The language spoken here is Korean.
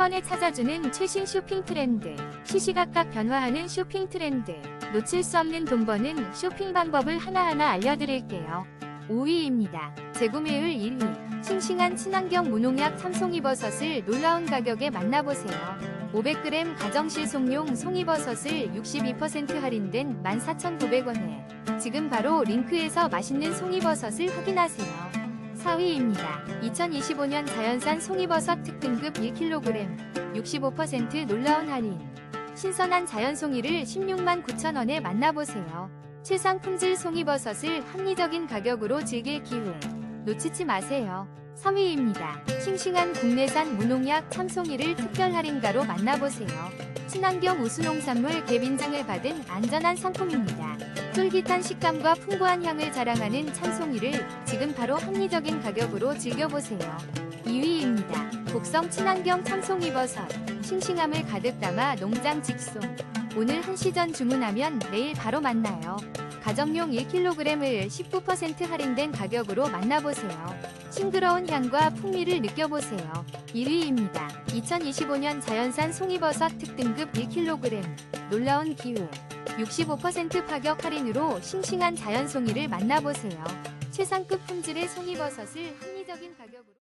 번에 찾아주는 최신 쇼핑 트렌드. 시시각각 변화하는 쇼핑 트렌드. 놓칠 수 없는 돈 버는 쇼핑 방법을 하나하나 알려드릴게요. 5위입니다. 재구매율 1위. 싱싱한 친환경 무농약 참송이버섯을 놀라운 가격에 만나보세요. 500g 가정실송용 송이버섯을 62% 할인된 14,900원에 지금 바로 링크에서 맛있는 송이버섯을 확인하세요. 4위입니다. 2025년 자연산 송이버섯 특등급 1kg 65% 놀라운 할인. 신선한 자연송이를 16만 9천원에 만나보세요. 최상 품질 송이버섯을 합리적인 가격으로 즐길 기회. 놓치지 마세요. 3위입니다. 싱싱한 국내산 무농약 참송이를 특별 할인가로 만나보세요. 친환경 우수농산물 개빈증을 받은 안전한 상품입니다. 쫄깃한 식감과 풍부한 향을 자랑하는 참송이를 지금 바로 합리적인 가격으로 즐겨보세요. 2위입니다. 곡성 친환경 참송이 버섯. 싱싱함을 가득 담아 농장 직송. 오늘 한시전 주문하면 내일 바로 만나요. 가정용 1kg을 19% 할인된 가격으로 만나보세요. 싱그러운 향과 풍미를 느껴보세요. 1위입니다. 2025년 자연산 송이버섯 특등급 1kg. 놀라운 기회. 65% 파격 할인으로 싱싱한 자연 송이를 만나보세요. 최상급 품질의 송이버섯을 합리적인 가격으로